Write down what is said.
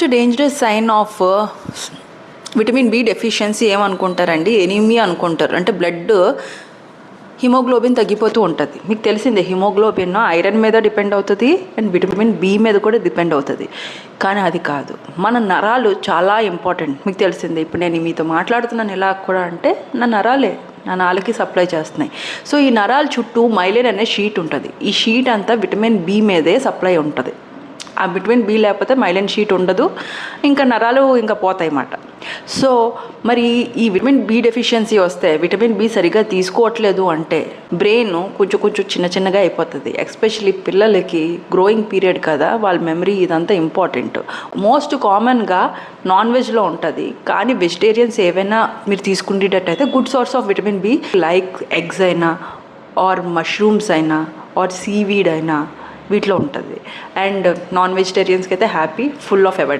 Most dangerous sign of vitamin B deficiency ఏమనుకుంటారండి? Anaemia అనుకుంటారు. అంటే blood haemoglobin తగ్గిపోతూ ఉంటుంది. మీకు తెలిసిందే హిమోగ్లోబిన్ ఐరన్ మీద డిపెండ్ అవుతుంది అండ్ విటమిన్ బి మీద కూడా డిపెండ్ అవుతుంది. కానీ అది కాదు. మన నరాలు చాలా ఇంపార్టెంట్ మీకు తెలిసిందే ఇప్పుడు నేను మీతో మాట్లాడుతున్నాను ఎలా కూడా అంటే నా నరాలే నా నాలుగుకి సప్లై చేస్తున్నాయి. సో ఈ నరాల చుట్టూ మైలిన్ అనే షీట్ ఉంటుంది. ఈ షీట్ అంతా విటమిన్ బి మీదే సప్లై ఉంటుంది. ఆ విటమిన్ బి లేకపోతే మైలిన్ షీట్ ఉండదు. ఇంకా నరాలు ఇంకా పోతాయి అన్నమాట. సో మరి ఈ విటమిన్ బి డెఫిషియన్సీ వస్తే విటమిన్ బి సరిగ్గా తీసుకోవట్లేదు అంటే బ్రెయిన్ కొంచెం కొంచెం చిన్న చిన్నగా అయిపోతుంది. ఎస్పెషలీ పిల్లలకి గ్రోయింగ్ పీరియడ్ కదా వాళ్ళ మెమరీ ఇదంతా ఇంపార్టెంట్ మోస్ట్ కామన్గా నాన్ వెజ్లో ఉంటుంది. కానీ వెజిటేరియన్స్ ఏవైనా మీరు తీసుకునేటట్టయితే good source of vitamin B like eggs అయినా ఆర్ మష్రూమ్స్ అయినా ఆర్ సీవీడ్ అయినా వీటిలో ఉంటుంది. అండ్ నాన్ వెజిటేరియన్స్కి అయితే హ్యాపీ ఫుల్ ఆఫ్ ఎవర్